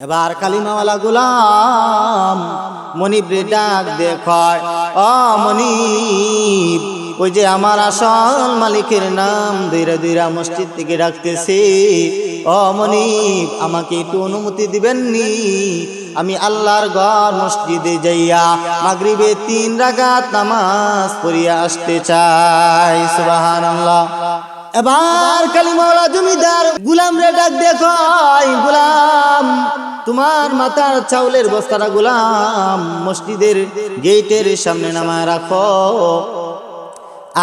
এবার কালিমাওয়ালা গুলাম মনিব রে ডাক দেখায় মনিব, ওই যে আমার আসল মালিকের নাম দুইরা দুইরা মসজিদ থেকে ডাকতেছে। ও মনিব, আমাকে একটু অনুমতি দিবেননি? আমি আল্লাহর ঘর মসজিদে যাইয়া মাগরিবে তিন রাগাত নামাজ পড়িয়া আসতে চাই। সুবহানাল্লাহ। এবার কালিমাওয়ালা জমিদার গুলাম রে ডাক দেখো গুলাম, তোমার মাথার চাউলের বস্তাটা গুলাম, মসজিদের গেটের সামনে নামায় রাখো।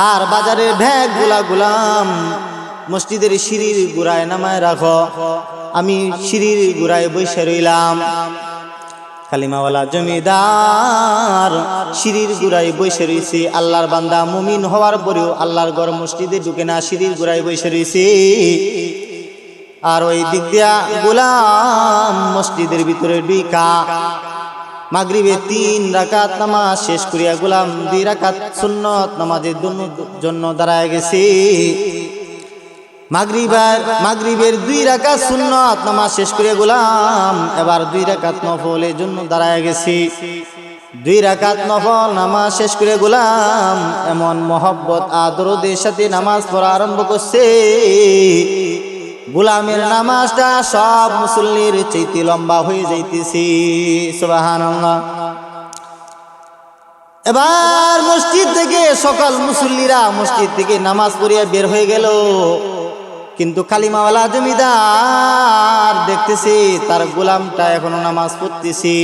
আর বাজারের ভ্যাগগুলা গুলাম, মসজিদের সিঁড়ির গুড়ায় নামায় রাখো। আমি সিঁড়ির গুড়ায় বসে রইলাম। কালিমাওয়ালা জমিদার। সিঁড়ির গুড়াই বসে রয়েছে আল্লাহর বান্দা মুমিন হওয়ার পরেও আল্লাহর ঘর মসজিদে ঢুকে না, সিঁড়ির গুড়াই বসে রয়েছে আর ওই দিক দিয়া গোলাম মসজিদের ভিতরে ঢুকা মাগরিবে তিন রাকাত নামাজ শেষ করিয়া গোলাম দুই রাকাত সুন্নত নামাজের জন্য দাঁড়ায় গেছে। মাগরিবার, মাগরিবের দুই রাকাত সুন্নত, নামাজ শেষ করে গোলাম। এবার দুই রাকাত নফলের জন্য দাঁড়ায় গেছি। দুই রাকাত নফল, নামাজ শেষ করে গোলাম। এমন মহব্বত, আদরদের সাথে নামাজ পড়া আরম্ভ করছে। গোলামের নামাজটা সব মুসল্লির চাইতে লম্বা হয়ে যাইতেছি। সুবহানাল্লাহ। এবার মসজিদ থেকে সকাল মুসল্লিরা মসজিদ থেকে নামাজ পড়িয়া বের হয়ে গেল। কিন্তু কালিমাওয়ালা জমিদার দেখতেছি, তার গোলামটা এখনও নামাজ পড়তেছি।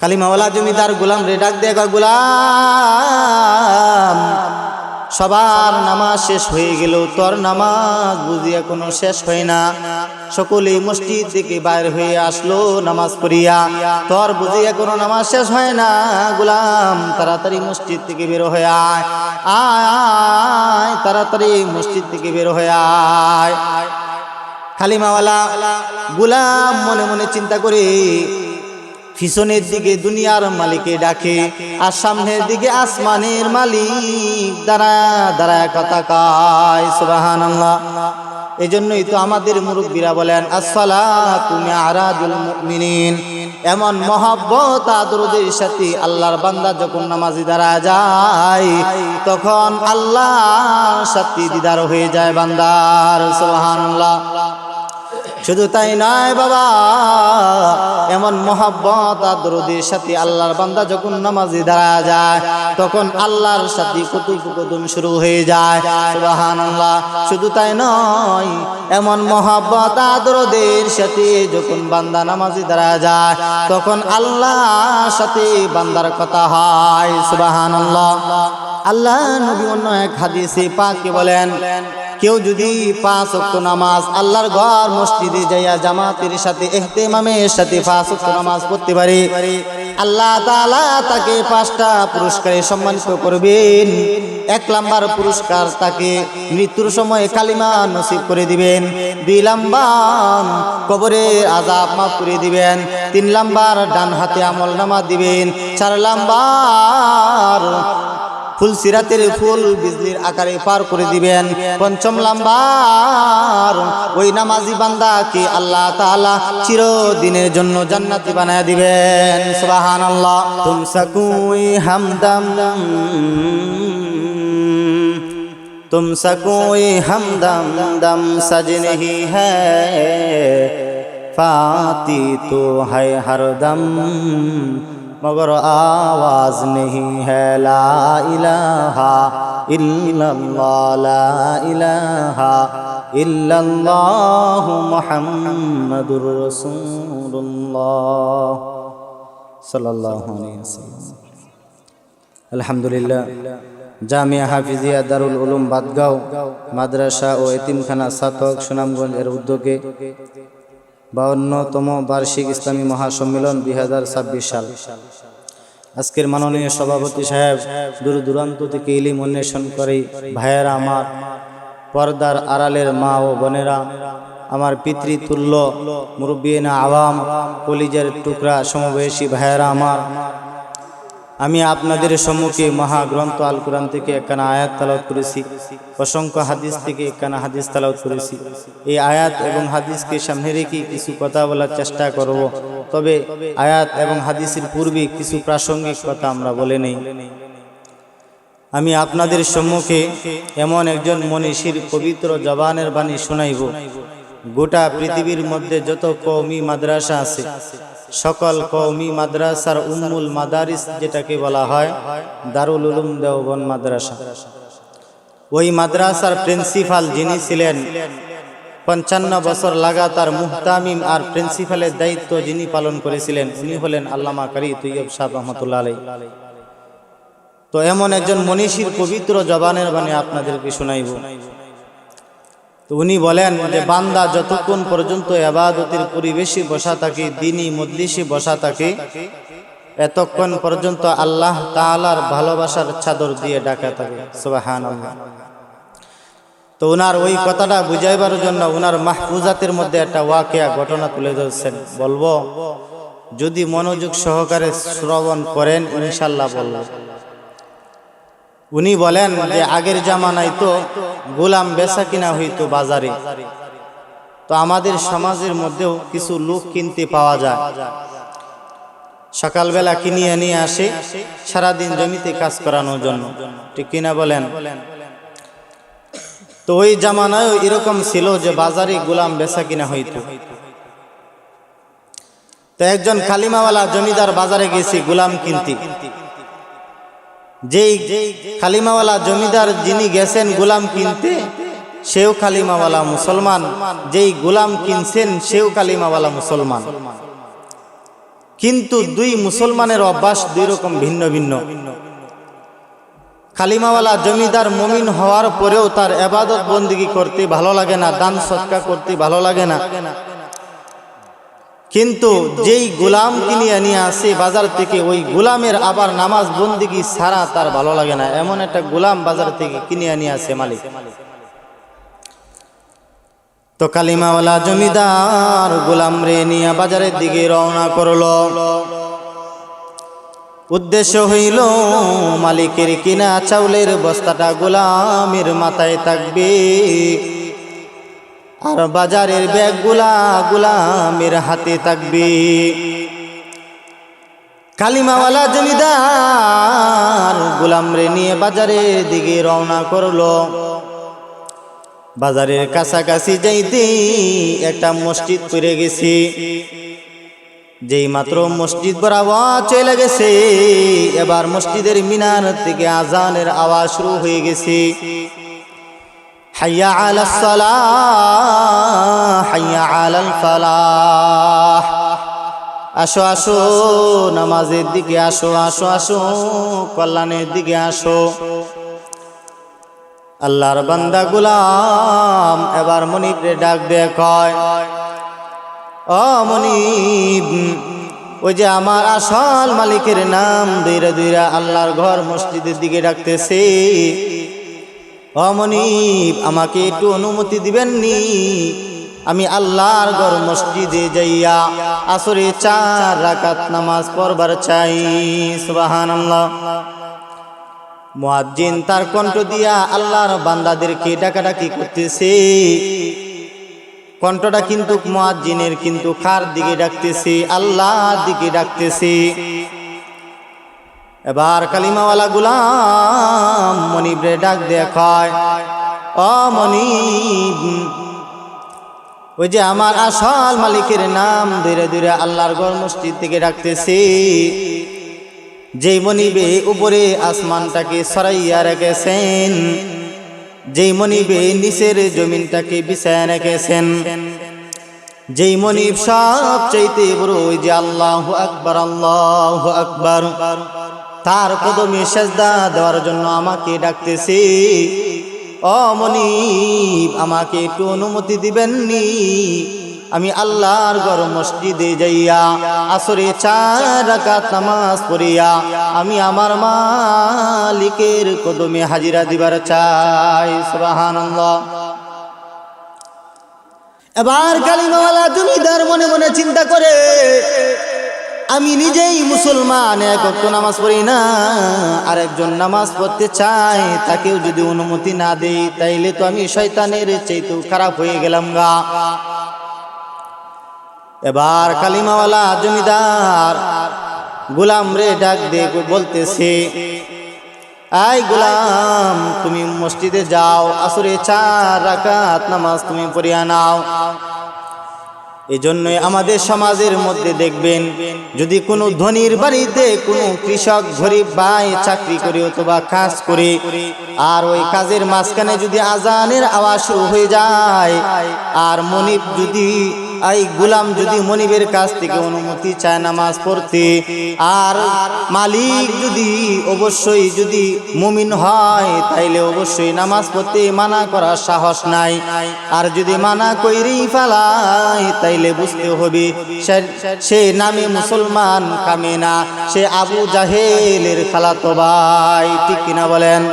কালিমাওয়ালা জমিদার গোলাম রে ডাক দেয় গোলাম সবার নামাজ শেষ হয়ে গেল, তোর নামাজ বুঝিয়া কোনো শেষ হয় না। সকলে মসজিদ থেকে বাইর হয়ে আসলো নামাজ পড়িয়া। তোর বুঝিয়া কোনো নামাজ শেষ হয় না, গুলাম, তাড়াতাড়ি মসজিদ থেকে বের হয়ে আয় আয়, তাড়াতাড়ি মসজিদ থেকে বের হয়ে আয়। খালিমাওয়ালা, গুলাম মনে মনে চিন্তা করে পিছনের দিকে দুনিয়ার মালিকে ডাকে, আর সামনের দিকে আসমানের মালিক দাঁড়া দাঁড়া কথা কায় সুবাহান এই জন্যই তো আমাদের মুরব্বীরা বলেন আসসালা তুমি আরাজুল মুমিনিন। এমন মহব্বত আদরদের সাথে আল্লাহর বান্দা যখন নামাজি দাঁড়া যায়, তখন আল্লাহ সাথে দিদার হয়ে যায় বান্দার, সুবহানাল্লাহ। শুধু তাই নয় বাবা, এমন মহাব্বত আদরদের সাথে আল্লাহর বান্দা যখন নামাজে দাঁড়া যায়, তখন আল্লাহর সাথে কুতুকুতুম শুরু হয়ে যায়। সুবাহান আল্লাহ শুধু তাই নয়, এমন মহাব্বত আদরদের সাথে যখন বান্দা নামাজে দাঁড়া যায়, তখন আল্লাহর সাথে বান্দার কথা হয়। সুবাহান আল্লাহ আল্লাহ নবী অন্য এক হাদিসে পাকে বলেন কেউ যদি পাঁচ অক্ত নামাজ আল্লাহর ঘর মসজিদে যাইয়া জামাতের সাথে এহতেমামের সাথে পাঁচ অক্ত নামাজ পড়তে পারে, আল্লাহ তাআলা তাকে পাঁচটা পুরস্কারে সম্মানিত করবেন। এক নাম্বার পুরস্কার তাকে মৃত্যুর সময় কালিমা নসিব করে দিবেন। দুই নাম্বার কবরে আজাব মাফ করে দিবেন। তিন নাম্বার ডান হাতে আমল নামা দিবেন। চার নাম্বার ফুল সিরাতের ফুল বিজলির আকারে পার করে দিবেন। পঞ্চম লাম্বার, ওই নামাজি বান্দাকে আল্লাহ তাআলা চিরদিনের জন্য জান্নাতি বানায় দিবেন। সুবহানাল্লাহ। তুমসাকুই হামদাম। তুমসাকুই হামদাম। দম সজনহি হ্যায় ফাতি তো হ্যায় হরদম মগর আওয়াজ নেই হ্যালা ইলাহা ইহ মহমদুর আলহামদুলিল্লাহ জামিয়া হাফিজিয়া দারুল উলুম বাদগাঁও মাদ্রাসা ও এতিমখানা সাতক সুনামগঞ্জ এর উদ্যোগে বাউন্নতম বার্ষিক ইসলামী মহাসম্মেলন দুই হাজার ছাব্বিশ সাল। আজকের মাননীয় সভাপতি সাহেব দূর দূরান্ত থেকে ইলিম অন্বেষণ করে ভাইয়েরা আমার, পর্দার আড়ালের মা ও বোনেরা, আমার পিতৃতুল্য মুরব্বিনা আওয়াম কলিজের টুকরা সমবয়সী ভাইয়েরা আমার আমি আপনাদের সম্মুখে মহাগ্রন্থ আল কোরআন থেকে একখানা আয়াত তালাউত করেছি। অসংখ্য হাদিস থেকে একখানা হাদিস তালাউত করেছি। এই আয়াত এবং হাদিসকে সামনে রেখে কিছু কথা বলার চেষ্টা করব। তবে আয়াত এবং হাদিসের পূর্বে কিছু প্রাসঙ্গিক কথা আমরা বলে নেই। আমি আপনাদের সম্মুখে এমন একজন মনীষীর পবিত্র জবানের বাণী শোনাইব। গোটা পৃথিবীর মধ্যে যত কৌমি মাদ্রাসা আছে সকল কৌমি মাদ্রাসার উম্মুল মাদারিস, যেটাকে বলা হয় দারুল উলুম দেওবন মাদ্রাসা। ওই মাদ্রাসার প্রিন্সিপাল যিনি ছিলেন, পঞ্চান্ন বছর লাগাতার মুহতামিম আর প্রিন্সিপালের দায়িত্ব যিনি পালন করেছিলেন, উনি হলেন আল্লামা কারি তৈয়ব সাহ রহমতুল্লাহ তো এমন একজন মনীষীর পবিত্র জবানের বাণী আপনাদেরকে শোনাইব। উনি বলেন যে, বান্দা যতক্ষণ পর্যন্ত আবাদতের পরিবেশে বসা থাকে, দিনই মজলিসে বসা থাকে, এতক্ষণ পর্যন্ত আল্লাহ তাআলার ভালোবাসার চাদর দিয়ে ডাকা থাকে। সুবহানাল্লাহ। তো ওনার ওই কথাটা বুঝাইবার জন্য ওনার মাহফুজাতের মধ্যে একটা ওয়াকিয়া ঘটনা তুলে ধরছেন। বলব, যদি মনোযোগ সহকারে শ্রবণ করেন, ইনশাল্লাহ বলব। উনি বলেন যে, আগের জামানায় তো গোলাম বেচা কিনা হইতো বাজারে। তো আমাদের সমাজের মধ্যেও কিছু লোক কিনতে পাওয়া যায়। সকালবেলা কিনিয়ে নিয়ে আসে, সারাদিন জমিতে কাজ করানোর জন্য। ঠিক কিনা বলেন? তো ওই জামানায় এরকম ছিল যে, বাজারে গোলাম বেচা কিনা হইতো। তো একজন কালিমাওয়ালা জমিদার বাজারে গেছি গোলাম কিনতে। যেই খালিমাওয়ালা জমিদার যিনি গেছেন গোলাম কিনতে, সেও খালিমাওয়ালা মুসলমান। যেই গোলাম কিনছেন, সেও খালিমাওয়ালা মুসলমান। কিন্তু দুই মুসলমানের অভ্যাস দুই রকম ভিন্ন ভিন্ন। খালিমাওয়ালা জমিদার মমিন হওয়ার পরেও তার এবাদত বন্দিগি করতে ভালো লাগে না, দান সৎকা করতে ভালো লাগে না। কিন্তু যেই গোলাম কিনিয়ে নিয়ে আসে বাজার থেকে ওই গোলামের আবার নামাজ বন্দিগি সারা তার ভালো লাগে না। এমন একটা গোলাম বাজার থেকে কিনিয়ে নিয়ে আসে মালিক। তো কালিমাওয়ালা জমিদার গোলাম রে নিয়ে বাজারের দিকে রওনা করল। উদ্দেশ্য হইল মালিকের কিনা চাউলের বস্তাটা গোলামের মাথায় থাকবে। আর বাজারের ব্যাগগুলা গুলামের হাতে থাকবে। কালিমাওয়ালা জমিদার গুলাম রে নিয়ে বাজারের দিকে রওনা করল। বাজারের কাছাকাছি যাইতে একটা মসজিদ করে গেছি। যেই মাত্র মসজিদ বরাবর চলে গেছে, এবার মসজিদের মিনার থেকে আজানের আওয়াজ শুরু হয়ে গেছে। হাইয়া আলা সালাহ হাইয়া আলাল ফালাহ। আসো আসো, নামাজের দিকে আসো আসো আসো, কল্যাণের দিকে আসো। আল্লাহর বান্দা গুলাম, এবার মনিবরে ডাক দেয় কয়, ও মনিব, ওই যে আমার আসল মালিকের নাম দুইরা দুইরা আল্লাহর ঘর মসজিদের দিকে ডাকতেছে। অমনিব আমাকে একটু অনুমতি দিবেননি। আমি আল্লাহর ঘর মসজিদে যাইয়া আসরে চার রাকাত নামাজ পড়বার চাই সুবাহান মুয়াজ্জিন তার কণ্ঠ দিয়া আল্লাহর বান্দাদেরকে ডাকাডাকি করতেছে। কণ্ঠটা কিন্তু মুয়াজ্জিনের কিন্তু খার দিকে ডাকতেছে, আল্লাহর দিকে ডাকতেছে। এবার কালিমাওয়ালা গুলাম মনিবরে ডাক দেখায় ও মনিব, ওই যে আমার আসল মালিকের নাম ধীরে ধীরে আল্লাহর ঘর মসজিদ থেকে ডাকতেছে। যেই মনিবে উপরে আসমানটাকে সরাইয়া রেখেছেন, যেই মনিবে নিচের জমিনটাকে বিছায় রেখেছেন, যেই মনিব সব চাইতে বড় ওই যে আল্লাহ আকবর আল্লাহ আকবর। তার কদমে সেজদা দেওয়ার জন্য আমাকে ডাকতেছে। ও মনিব, আমাকে একটু অনুমতি দিবেননি? আমি আল্লাহর ঘর মসজিদে যাইয়া আসরে চার রাকাত নামাজ পড়িয়া আমি আমার মালিকের কদমে হাজিরা দিবার চাই। সুবহানাল্লাহ। এবার কালিমাওয়ালা জমিদার মনে মনে চিন্তা করে আমি নিজেই মুসলমান, এক ওয়াক্ত নামাজ পড়ি না আর একজন নামাজ পড়তে চাই তাকেও যদি অনুমতি না দেই, তাইলে তো আমি শয়তানের চাইতেও খারাপ হয়ে গেলাম গা। এবার কালিমাওয়ালা জমিদার গোলাম রে ডাক দিয়ে বলতেছে আই গোলাম, তুমি মসজিদে যাও, আসরে চার রাকাত নামাজ তুমি পড়িয়া নাও। এই জন্যই আমাদের সমাজের মধ্যে দেখবেন, যদি কোনো ধনির বাড়িতে কোনো কৃষক, গরিব ভাই চাকরি করে অথবা কাজ করে, আর ওই কাজের মাঝখানে যদি আজানের আওয়াজ শুরু হয়ে যায়, আর মনিব যদি এই গুলাম যদি মনিবের কাছ থেকে অনুমতি চায় নামাজ পড়তে, আর মালিক যদি অবশ্যই যদি মুমিন হয়, তাইলে অবশ্যই নামাজ পড়তে মানা করার সাহস নাই। আর যদি মানা কইরেই ফেলায়, তাইলে বুঝতে হবে সে- সে নামে মুসলমান কামে না সে আবু জাহেলের খালাতো ভাই, ঠিক কিনা বলেন?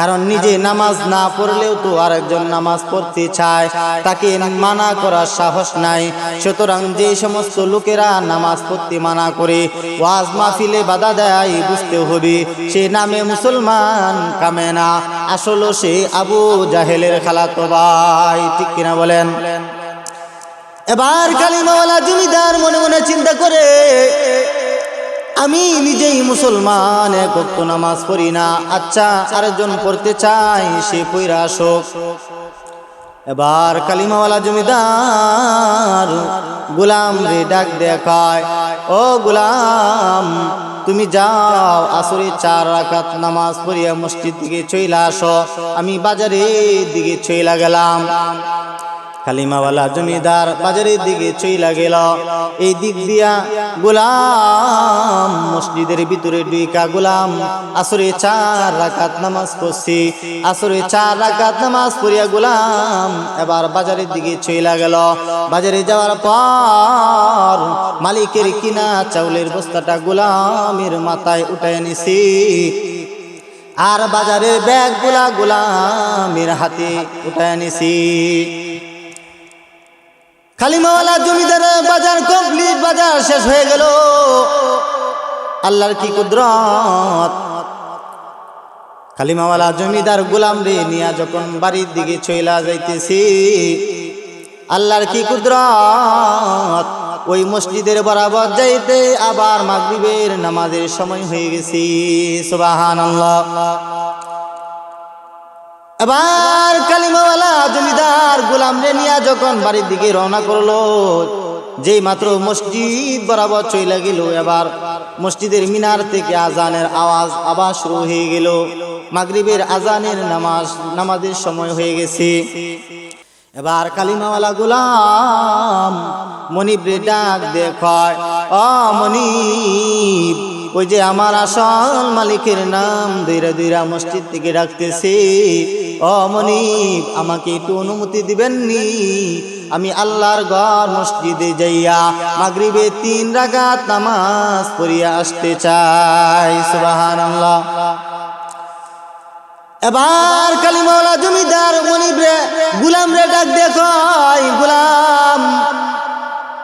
কারণ নিজে নামাজ না পড়লেও তো আরেকজন নামাজ পড়তে চায়। তাকে মানা করার সাহস নাই। সুতরাং যে সমস্ত লোকেরা নামাজ পড়তে মানা করে, ওয়াজ মাহফিলে বাধা দেয়, বুঝতে হবে সে নামে মুসলমান কামে না। আসলে সে আবু জাহেলের খালাতো ভাই, ঠিক কিনা বলেন? এবার কালিমাওয়ালা জমিদার মনে মনে চিন্তা করে আমি নিজেই মুসলমান, এক নামাজ পড়ি না। আচ্ছা আরেকজন পড়তে চাই সে পইরা আসুক। এবার কালিমাওয়ালা জমিদার গোলাম রে ডাক দেখায় ও গোলাম, তুমি যাও, আসরে চার রাকাত নামাজ পড়িয়া মসজিদ দিকে চইলা আসো। আমি বাজারের দিকে চইলা গেলাম। কালিমাওয়ালা জমিদার বাজারের দিকে চইলা গেল। এই দিক দিয়া গোলাম মসজিদের ভিতরে দুইকা গোলাম। আসরে চার রাকাত নামাজ পড়ছি। আসরে চার রাকাত নামাজ পড়িয়া গোলাম এবার বাজারের দিকে চইলা গেল। বাজারে যাওয়ার পর মালিকের কিনা চাউলের বস্তাটা গোলামের মাথায় উঠায় নিছি। আর বাজারের ব্যাগগুলা গোলামের হাতে উঠায় নিছি। কালিমাওয়ালা জমিদার বাজার কমপ্লিট বাজার শেষ হয়ে গেল। আল্লাহর কি কুদরত? কালিমাওয়ালা জমিদার গোলাম রে নিয়া যখন বাড়ির দিকে চইলা যাইতেছি, আল্লাহর কি কুদরত? ওই মসজিদের বরাবর যাইতে আবার মাগরিবের নামাজের সময় হয়ে গেছি। সুবাহান এবার কালিমাওয়ালা জমিদার গোলাম রে নিয়া যখন বাড়ির দিকে রওনা করল যে মাত্র মসজিদ বরাবর চইলা গেল, এবার মসজিদের মিনার থেকে আজানের আওয়াজ আবার শুরু হয়ে গেল। মাগরিবের আজানের নামাজ, নামাজের সময় হয়ে গেছে। এবার কালিমাওয়ালা গোলাম মনিব রে ডাক দেখায় অ মনিব, ওই যে আমার আসল মালিকের নাম দুইরা দুইরা মসজিদ থেকে ডাকতেছে। ও মনিব আমাকে একটু অনুমতি দিবেননি। আমি আল্লাহর ঘর মসজিদে যাইয়া মাগরিবে তিন রাগাত নামাজ পড়িয়া আসতে চাই। সুবহানাল্লাহ। এবার কালিমাওয়ালা জমিদার মনিব রে গুলাম রে ডাক দেখাই গুলাম,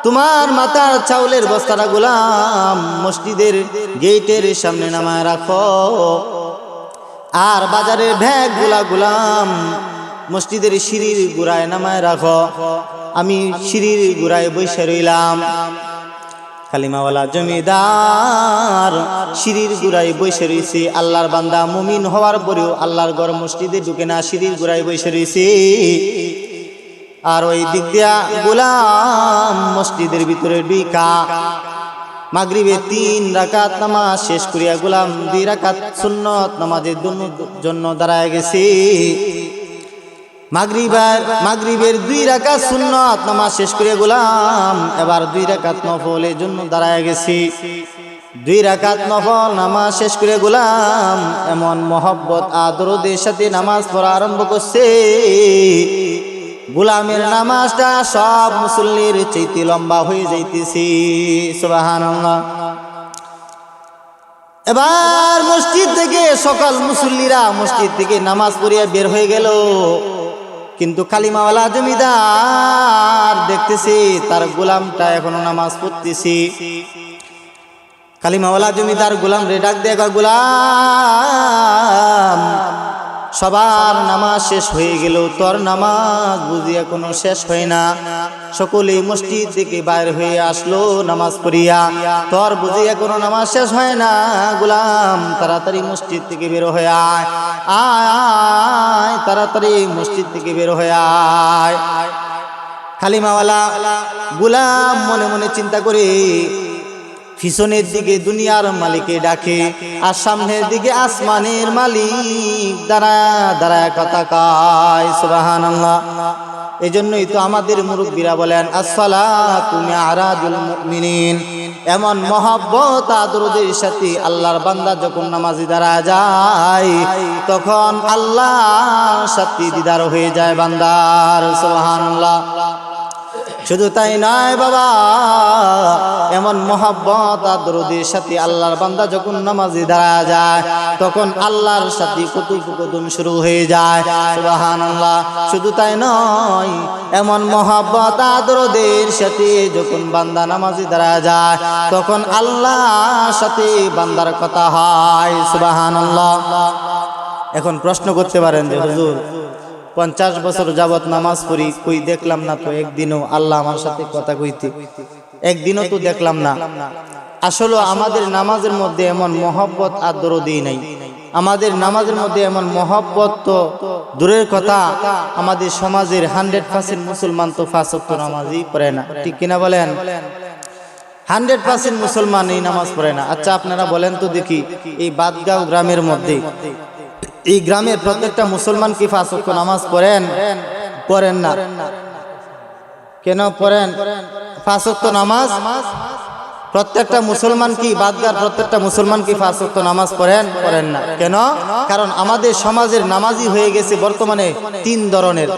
তোমার মাথার চাউলের বস্তাটা গোলাম, মসজিদের গেটের সামনে নামায় রাখো। আর বাজারের ভ্যাগগুলা গুলাম। মসজিদের সিঁড়ির গুড়ায় নামায় রাখো। আমি সিঁড়ির গুড়ায় বসে রইলাম। কালিমাওয়ালা জমিদার, সিঁড়ির গুড়ায় বসে রয়েছে আল্লাহর বান্দা মুমিন হওয়ার পরেও আল্লাহর ঘর মসজিদে ঢুকে না, সিঁড়ির গুড়ায় বসে রয়েছে আর ওই দিক দিয়া গোলাম মসজিদের ভিতরে ঢুকা মাগরিবে তিন রাকাত নামাজ শেষ করিয়া গোলাম দুই রাকাত সুন্নত নামাজের জন্য- দাঁড়ায় গেছে। মাগরিবার মাগরিবের দুই রাকাত সুন্নত নামাজ শেষ করিয়া গোলাম এবার দুই রাকাত নফলের জন্য দাঁড়ায় গেছি। দুই রাকাত নফল নামাজ শেষ করে গোলাম এমন মহব্বত আদরদের সাথে নামাজ পড়া আরম্ভ করছে। গোলামের নামাজটা সব মুসল্লির চাইতে লম্বা হয়ে যাইতেছি সুবাহান এবার মসজিদ থেকে সকাল মুসল্লিরা মসজিদ থেকে নামাজ পড়িয়া বের হয়ে গেল। কিন্তু কালিমাওয়ালা জমিদার দেখতেছি তার গোলামটা এখনও নামাজ পড়তেছি। কালিমাওয়ালা জমিদার গোলাম রে ডাক কয়, গোলাম সবার নামাজ শেষ হয়ে গেল, তোর নামাজ বুঝিয়া কোনো শেষ হয় না। সকলেই মসজিদ থেকে বাইর হয়ে আসলো নামাজ পড়িয়া। তোর বুঝিয়া কোনো নামাজ শেষ হয় না, গুলাম, তাড়াতাড়ি মসজিদ থেকে বের হয়ে আয়। আয় তাড়াতাড়ি মসজিদ থেকে বের হয়ে আয়। কালিমাওয়ালা গুলাম মনে মনে চিন্তা করে পিছনের দিকে দুনিয়ার মালিকে ডাকে, আর সামনের দিকে আসমানের মালিক দাঁড়া দাঁড়ায় কথা কয় সুবাহান এই জন্যই তো আমাদের মুরব্বীরা বলেন আসসালা তুমি আরাজুল মুমিনিন। এমন মহব্বত আদরদের সাথে আল্লাহর বান্দা যখন নামাজি দাঁড়া যায়, তখন আল্লাহ সাথে দিদার হয়ে যায় বান্দার, সুবহানাল্লাহ। শুধু তাই নয় বাবা, এমন মহাব্বত আদরদের সাথে আল্লাহর বান্দা যখন নামাজি দাঁড়া যায়, তখন আল্লাহর সাথে কুতুকুকুদুম শুরু হয়ে যায়। সুবাহান আল্লাহ শুধু তাই নয়, এমন মহাব্বত আদরদের সাথে যখন বান্দা নামাজি দাঁড়া যায়, তখন আল্লাহর সাথে বান্দার কথা হয়। সুবাহান আল্লাহ এখন প্রশ্ন করতে পারেন যে, হুজুর পঞ্চাশ বছর যাবত নামাজ পড়ি, কই দেখলাম না তো একদিনও আল্লাহ আমার সাথে কথা কইতে। একদিনও তো দেখলাম না। আসলে আমাদের নামাজের মধ্যে এমন মহব্বত আর দরদি নাই। আমাদের নামাজের মধ্যে এমন মহব্বত তো দূরের কথা, আমাদের সমাজের হান্ড্রেড পার্সেন্ট মুসলমান তো ফাঁসক্ত নামাজই পড়ে না। ঠিক কিনা বলেন? হান্ড্রেড পার্সেন্ট মুসলমান এই নামাজ পড়ে না। আচ্ছা আপনারা বলেন তো দেখি, এই বাদগাঁও গ্রামের মধ্যে এই গ্রামের প্রত্যেকটা মুসলমান কি ফাঁসক্য নামাজ পড়েন? পড়েন না। কেন পড়েন? ফাঁসক্ত নামাজ? প্রত্যেকটা মুসলমান কি বাদগার প্রত্যেকটা মুসলমান কি ফাঁসক্ত নামাজ পড়েন? পড়েন না। কেন? কারণ আমাদের সমাজের নামাজি হয়ে গেছে বর্তমানে তিন ধরনের।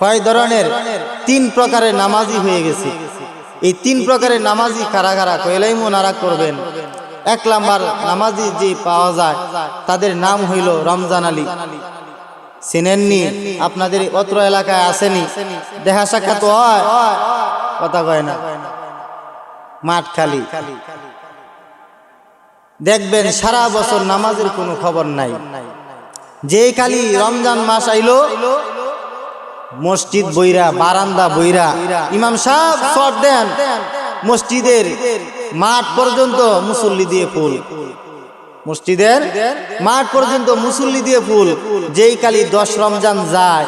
কয় ধরনের? তিন প্রকারের নামাজি হয়ে গেছে। এই তিন প্রকারের নামাজি কারা কারা? কয়লাই মোনারা করবেন। এক নাম্বার নামাজি যে পাওয়া যায়, তাদের নাম হইল রমজান আলী। চিনেননি? আপনাদের অত্র এলাকায় আসেনি? দেখা সাক্ষাৎ হয়? কথা কয় না। মাঠ খালি। দেখবেন সারা বছর নামাজের কোনো খবর নাই। যে খালি রমজান মাস আইলো, মসজিদ বইরা, বারান্দা বইরা, ইমাম সাহেব দেন। মসজিদের মাঠ পর্যন্ত মুসল্লি দিয়ে ফুল। মসজিদের মাঠ পর্যন্ত মুসল্লি দিয়ে ফুল। যেই কালি দশ রমজান যায়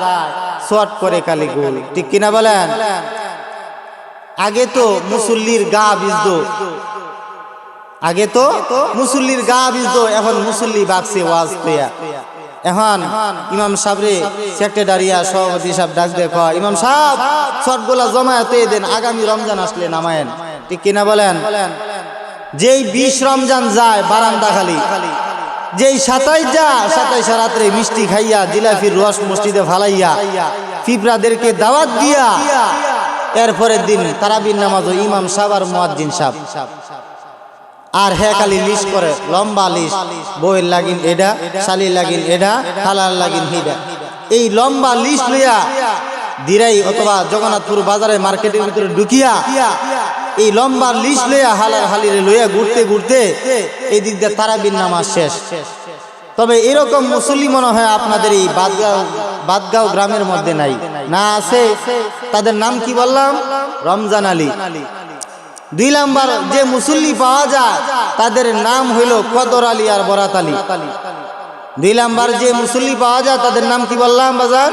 শট করে কালি গোল। ঠিক কিনা বলেন? আগে তো মুসল্লির গা বিজদ আগে তো মুসল্লির গা বিজদ এখন মুসল্লি বাগছে ওয়াজ পেয়া এখন ইমাম সাবরে সেক্রেটারিয়া সভাপতি সাহেব ডাক দেখো ইমাম সাহেব, শটগুলা জমায়েতে দেন, আগামী রমজান আসলে নামায়েন। ঠিক কিনা বলেন? যেই বিশ রমজান যায় বারান্দা খালি, যেই সাতাইশ যা সাতাইশ রাত্রে মিষ্টি খাইয়া জিলাফির রস মসজিদে ফালাইয়া পিঁপড়াদেরকে দাওয়াত দিয়া, এরপরের দিন তারাবির নামাজ ইমাম সাহেব আর মুয়াজ্জিন সাহেব। আর হে খালি লিস্ট করে, লম্বা লিস্ট বইয়ের লাগিন এডা শালি লাগিন এডা হালার লাগিন হিডা। এই লম্বা লিস্ট লইয়া দিরাই অথবা জগন্নাথপুর বাজারে মার্কেটের ভিতরে ঢুকিয়া, এই লম্বা লিস্ট লইয়া হালার হালিরে লইয়া ঘুরতে ঘুরতে এই দিক দিয়ে তারাবির নামাজ শেষ। তবে এরকম মুসল্লি মনে হয় আপনাদের এই বাদগাঁও বাদগাঁও গ্রামের মধ্যে নাই। না আছে? তাদের নাম কি বললাম? রমজান আলী। দুই নাম্বার, যে মুসল্লি পাওয়া যায়, তাদের নাম হইল কদর আলী আর বরাত আলী। দুই নাম্বার, যে মুসল্লি পাওয়া যায়, তাদের নাম কি বললাম, বাজার?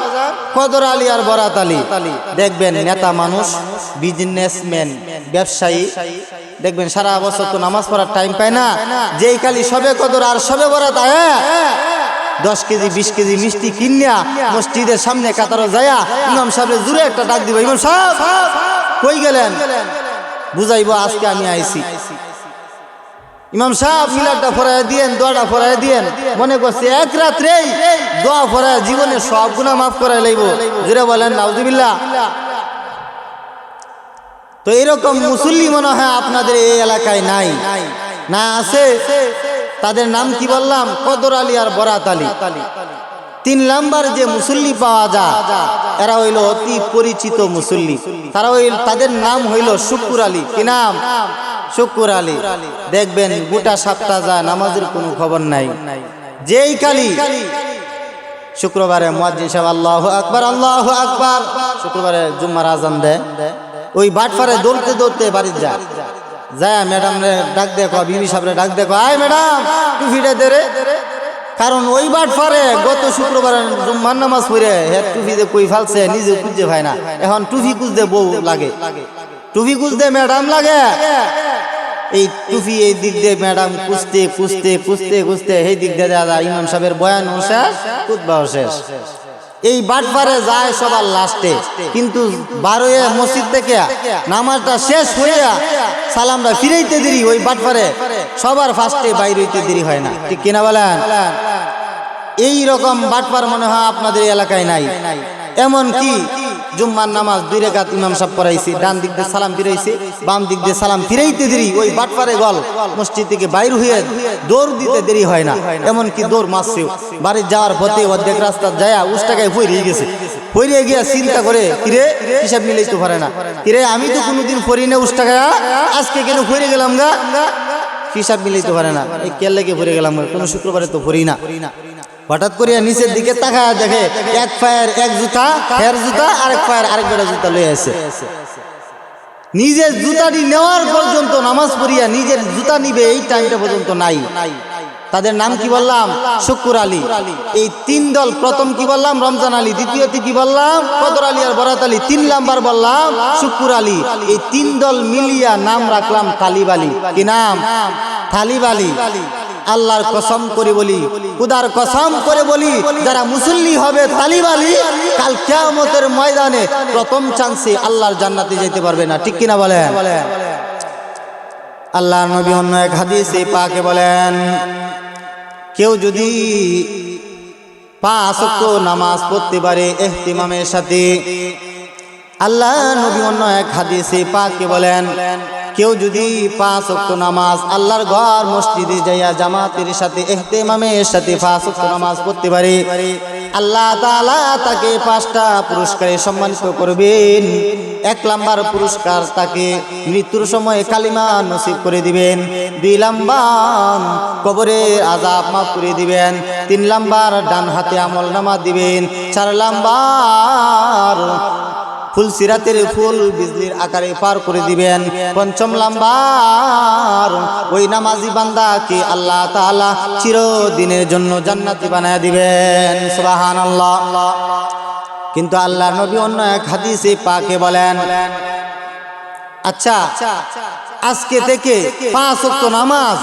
কদর আলী আর বরাত আলী। দেখবেন নেতা মানুষ বিজনেসম্যান ব্যবসায়ী, দেখবেন সারা বছর তো নামাজ পড়ার টাইম পায় না, যেই কালি সবে কদর আর সবে বরাত দশ কেজি, বিশ কেজি মিষ্টি কিনিয়া মসজিদের সামনে কাতারও যায়া ইমাম সাহেবের জুড়ে একটা ডাক দিব, ইমাম সাহেব, কই গেলেন? বুঝাইব, আজকে আমি আইছি। ইমাম সাহেব মিলারটা ফরাই দিয়েন, দোয়াটা ফরাই দিয়েন। মনে করছে, এক রাত্রেই দোয়া ফরাই জীবনে সব গুণা মাফ করাই লাইব। জুড়ে বলেন, নাউজুবিল্লাহ। তো এরকম মুসল্লি মনে হয় আপনাদের এই এলাকায় নাই। না আছে। তাদের নাম কি বললাম? কদর আলী আর বরাত আলী। তিন নাম্বার যে মুসল্লি পাওয়া যায়, এরা হইল অতি পরিচিত মুসল্লি। তারা হইল, তাদের নাম হইল শুকুর আলী। কি নাম? শুকুর আলী। দেখবেন গোটা সপ্তাহ যায় নামাজের কোনো খবর নাই। যেই কালি শুক্রবারে মুয়াজ্জিন সাহেব আল্লাহু আকবার, আল্লাহ আকবার। শুক্রবারে জুম্মার আজান দেয়। ওই বাটফারে দৌড়তে দৌড়তে বাড়ি যায়। যায় ম্যাডাম রে ডাক দেখো, বিবি সাহেবরে ডাক দেখো, আয় ম্যাডাম, টুপিটা দে রে। কারণ ওই বাট পারে গত শুক্রবারের জুম্মার নামাজ পড়ে হে টুপি যে কই ফালছে, নিজে খুঁজে পায় না। এখন টুপি খুঁজতে বউ লাগে। টুপি খুঁজতে ম্যাডাম লাগে। এই টুপি এই দিক দিয়ে ম্যাডাম খুঁজতে খুঁজতে খুঁজতে খুঁজতে এই দিক দিয়ে দাদা ইমাম সাহেবের বয়ান শেষ খুঁজবাও শেষ। এই বাটপারে যায় সবার লাস্টে। কিন্তু বারোয়ে মসজিদ থেকে নামাজটা শেষ হইয়া সালামটা ফিরাইতে দেরি ওই বাটপারে সবার ফার্স্টে বাইর হইতে দেরি হয় না। ঠিক কিনা বলেন? এই রকম বাটপার মনে হয় আপনাদের এলাকায় নাই। এমন কি জুম্মার নামাজ দুই রেখাত ইমাম সাহেব পড়াইছি, ডান দিক দিয়ে সালাম ফিরাইছে, বাম দিক দিয়ে সালাম ফিরাইতে দেরি, ওই বাটপারে গল, মসজিদ থেকে বাইর হয়ে দৌড় দিতে দেরি হয় না এমন কি দৌড় মারছে বাড়ি যাওয়ার পথে অর্ধেক রাস্তা যায় উষ্টাকায় ফইরিয়ে গেছে। ফইরিয়ে গিয়া চিন্তা করে, কিরে, হিসাব মিলাইতে পারে না। কিরে, আমি তো কোনোদিন ফরি না উষ্টাকায় আজকে কেন ফইরে গেলাম গা? হিসাব মিলাইতে পারে না। এই কেল লেগে ফিরে গেলাম কোনো শুক্রবারে তো ফরি না। হঠাৎ করিয়া নিচের দিকে তাকায় দেখে এক পায়ের এক জুতা, ফের জুতা, আরেক পায়ের আরেক বেটা জুতা লয়ে আছে নিজের জুতাটি নেওয়ার পর্যন্ত নামাজ পড়িয়া নিজের জুতা নিবে এই টাইমটা পর্যন্ত নাই। তাদের নাম কি বললাম? শুকুর আলী। এই তিন দল, প্রথম কি বললাম? রমজান আলী। দ্বিতীয়তে কি বললাম? কদর আলী আর বরাত আলী। তিন নাম্বার বললাম, শুকুর আলী। এই তিন দল মিলিয়া নাম রাখলাম তালিব আলী। কি নাম? তালিব আলী। আল্লাহর কসম করে বলি খুদার কসম করে বলি, যারা মুসল্লি হবে তালিব আলী কাল কিয়ামতের ময়দানে প্রথম চান্সে আল্লাহর জান্নাতে যেতে পারবে না। ঠিক কিনা বলেন? আল্লাহ নবী অন্য এক হাদিসে পাকে বলেন, কেউ যদি পা ওয়াক্ত নামাজ পড়তে পারে এহতিমামের সাথে আল্লাহ নবী অন্য এক হাদিসে পাকে বলেন কেউ যদি পাঁচ ওয়াক্ত নামাজ আল্লাহর ঘর মসজিদে যাইয়া জামাতের সাথে এহতেমামের সাথে পাঁচ ওয়াক্ত নামাজ পড়তে পারে, আল্লাহ তাকে পাঁচটা পুরস্কারে সম্মানিত করবেন। এক নাম্বার পুরস্কার তাকে মৃত্যুর সময় কালিমা নসিব করে দিবেন। দুই নাম্বার কবরে আজাব মাফ করে দিবেন। তিন নাম্বার ডান হাতে আমল নামা দিবেন। চার নাম্বার ফুল সিরাতের ফুল বিজলির আকারে পার করে দিবেন। পঞ্চম লাম্বার, ওই নামাজি বান্দাকে আল্লাহ তাআলা চিরদিনের জন্য জান্নাতি বানায় দিবেন। সুবাহান আল্লাহ কিন্তু আল্লাহ নবী অন্য এক হাদিসে পাকে বলেন আচ্ছা আজকে থেকে পাঁচ ওয়াক্ত নামাজ।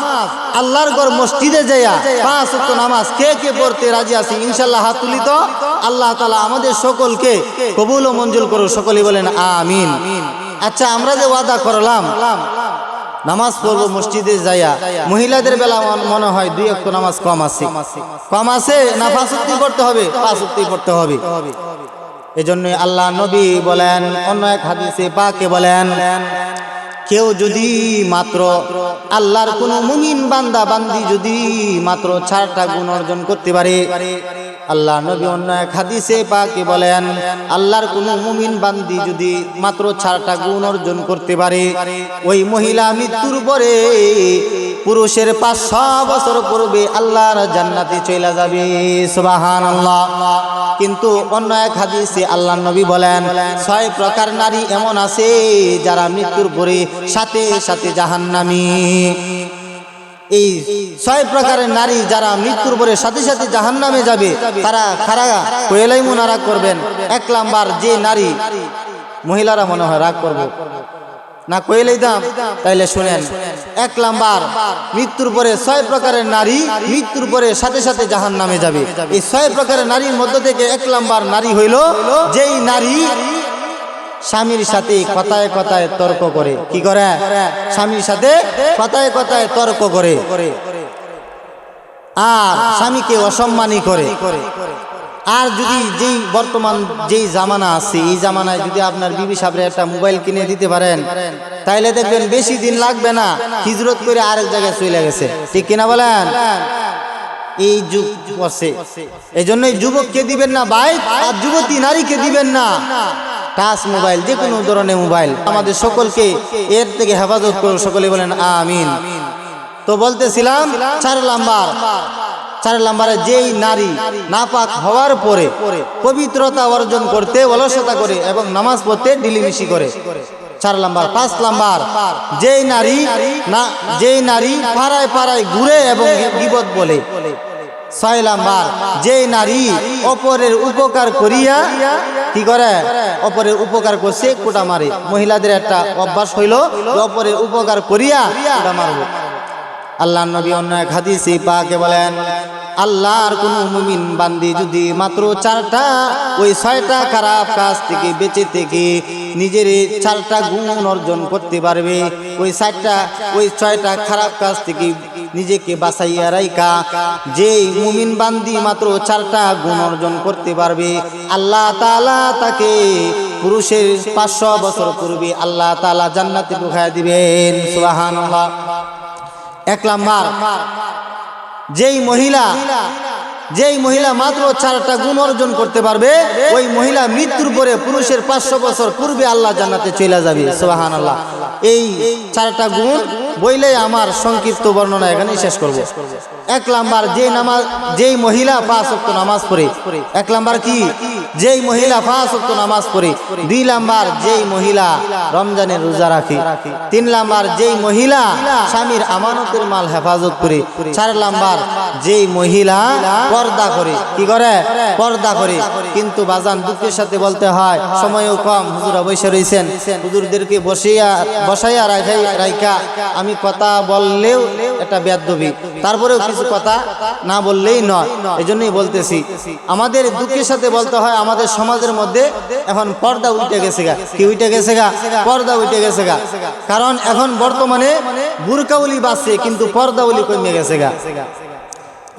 আল্লাহর ঘর মসজিদে যাইয়া পাঁচ ওয়াক্ত নামাজ কে কে পড়তে রাজি আছি ইনশাল্লাহ হাত তুলি তো। আল্লাহ তালা আমাদের সকলকে কবুল ও মঞ্জুর করো সকলে বলেন আমিন। আচ্ছা আমরা যে ওয়াদা করলাম, নামাজ পড়ব মসজিদে যাইয়া, মহিলাদের বেলা মন- হয় দুই অক্ত নামাজ কম আছে। কম আছে না পাঁচ উক্তি পড়তে হবে? পাঁচ উক্তি পড়তে হবে। এজন্য আল্লাহ নবী বলেন, অন্য এক হাদিসে পাকে বলেন কেউ যদি মাত্র আল্লাহর কোন মুমিন বান্দা, বান্দি যদি মাত্র চারটা গুণ অর্জন করতে পারে আল্লাহ নবী অন্য এক হাদিসে পাকে বলেন, আল্লাহর কোন মুমিন বান্দি যদি মাত্র চারটা গুণ অর্জন করতে পারে, ওই মহিলা মৃত্যুর পরে পুরুষের পাঁচশো বছর পূর্বে আল্লাহর জান্নাতে চলে যাবে। সুবাহান আল্লাহ কিন্তু অন্য এক হাদিসে আল্লাহ নবী বলেন, ছয় প্রকার নারী এমন আছে যারা মৃত্যুর পরে সাথে সাথে জাহান্নামী। এই ছয় প্রকারের নারী যারা মৃত্যুর পরে সাথে সাথে জাহান্নামে যাবে, তারা খারা কোয়েলাই রাগ করবেন। এক নাম্বার যে নারী মহিলারা মনে হয় রাগ করব। না কইলেই দাম তাইলে শুনেন। এক নাম্বার মৃত্যুর পরে ছয় প্রকারের নারী মৃত্যুর পরে সাথে সাথে জাহান নামে যাবে। এই ছয় প্রকারের নারীর মধ্য থেকে এক নাম্বার নারী হইল, যেই নারী স্বামীর সাথে কথায় কথায় তর্ক করে। কি করে? স্বামীর সাথে কথায় কথায় তর্ক করে। আর স্বামীকে অসম্মানী করে। আর যদি যেই বর্তমান যেই জামানা আছে, এই জামানায় যদি আপনার বিবি সাহেবের একটা মোবাইল কিনে দিতে পারেন, তাইলে দেখবেন বেশি দিন লাগবে না, হিজরত করে আরেক জায়গায় চলে গেছে। ঠিক কিনা বলেন? এই যুগ বসে এই জন্যই যুবককে দিবেন না বাইক আর যুবতী নারীকে দিবেন না। টাচ মোবাইল, যে কোনো ধরনের মোবাইল। আমাদের সকলকে এর থেকে হেফাজত করুন। সকলে বলেন, আমিন। তো বলতেছিলাম, চার নাম্বার। চার নাম্বারে যেই নারী নাপাক হওয়ার পরে পবিত্রতা অর্জন করতে অলসতা করে এবং নামাজ পড়তে ডিলিমিশি করে। চার নাম্বার। পাঁচ নাম্বার। যেই নারী না, যেই নারী পাড়ায় পাড়ায় ঘুরে এবং বিপদ বলে। ছয় নাম্বার। যেই নারী অপরের উপকার করিয়া কি করে? অপরের উপকার করছে, কোটা মারে। মহিলাদের একটা অভ্যাস হইল অপরের উপকার করিয়া কোটা মারবো। আল্লাহ নবী অন্য এক হাদিসে পাকে বলেন আল্লাহর কোন মুমিন বান্দি যদি মাত্র চারটা, ওই ছয়টা খারাপ কাজ থেকে বেঁচে থেকে নিজের চারটা গুণ অর্জন করতে পারবে। ওই চারটা ওই ছয়টা খারাপ কাজ থেকে নিজেকে বাঁচাইয়া রাইকা যেই মুমিন বান্দি মাত্র চারটা গুণ অর্জন করতে পারবে, আল্লাহ তালা তাকে পুরুষের পাঁচশো বছর পূর্বে আল্লাহ তালা জান্নাতে ঢুকায় দিবেন। সুবহানাল্লাহ। এক নাম্বার যেই মহিলা যেই মহিলা মাত্র চারটা গুণ অর্জন করতে পারবে, ওই মহিলা মৃত্যুর পরে পুরুষের পাঁচশো বছর পূর্বে আল্লাহ জান্নাতে চলে যাবে। সোহান আল্লাহ এই চারটা গুণ বইলে আমার সংক্ষিপ্ত বর্ণনা এখানেই শেষ করব। এক নাম্বার, যে নামাজ, যেই মহিলা পাঁচ অক্ত নামাজ পড়ে, এক নাম্বার কি? যেই মহিলা পাঁচ অক্ত নামাজ পড়ে, দুই নাম্বার, যেই মহিলা রমজানের রোজা রাখে, তিন নাম্বার, যেই মহিলা স্বামীর আমানতের মাল হেফাজত করে, চার নাম্বার, যেই মহিলা পর্দা করে। কি করে? পর্দা করে। কিন্তু বাজান দুঃখের সাথে বলতে হয়, সময়ও কম। হুজুরা বসে রয়েছেন হুজুরদেরকে বসিয়া, বসাইয়া রাখাই রাইকা আমি কথা বললেও এটা বেদবি তারপরেও কিছু কথা না বললেই নয়। এই জন্যই বলতেছি, আমাদের দুঃখের সাথে বলতে হয়, আমাদের সমাজের মধ্যে এখন পর্দা উঠে গেছে গা। কি উঠে গেছে গা? পর্দা উঠে গেছে গা। কারণ এখন বর্তমানে বুরকাউলি বাড়ছে কিন্তু পর্দাউলি কমে গেছে গা।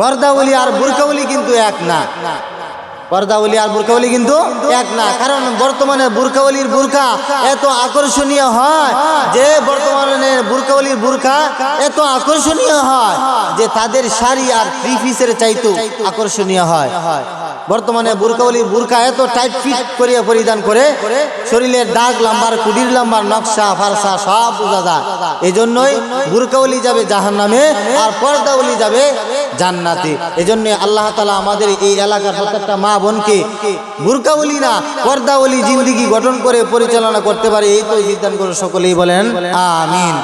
পর্দাউলি আর বুরকাউলি কিন্তু এক না। পর্দাউলি আর বুরকাউলি কিন্তু এক না। কারণ বর্তমানে বুরকাউলির বুরকা এত আকর্ষণীয় হয় যে বর্তমানে বুরকাউলির বুরকা এত আকর্ষণীয় হয় যে তাদের শাড়ি আর থ্রি পিসের চাইতো আকর্ষণীয় হয়। বর্তমানে বুরকাউলির বুরকা এত টাইট ফিট করিয়া পরিধান করে শরীরের দাগ লাম্বার কুডির লাম্বার, নকশা, ফারসা সব বোঝা যায়। এই জন্যই বুরকাউলি যাবে জাহান নামে আর পর্দাউলি যাবে জান্নাতে। এই জন্য আল্লাহ তালা আমাদের এই এলাকার প্রত্যেকটা মা বোনকে বুরকাউলি না পর্দাউলি জিন্দিগি গঠন করে পরিচালনা করতে পারে, এই তো সিদ্ধান্ত সকলেই বলেন। আমিন।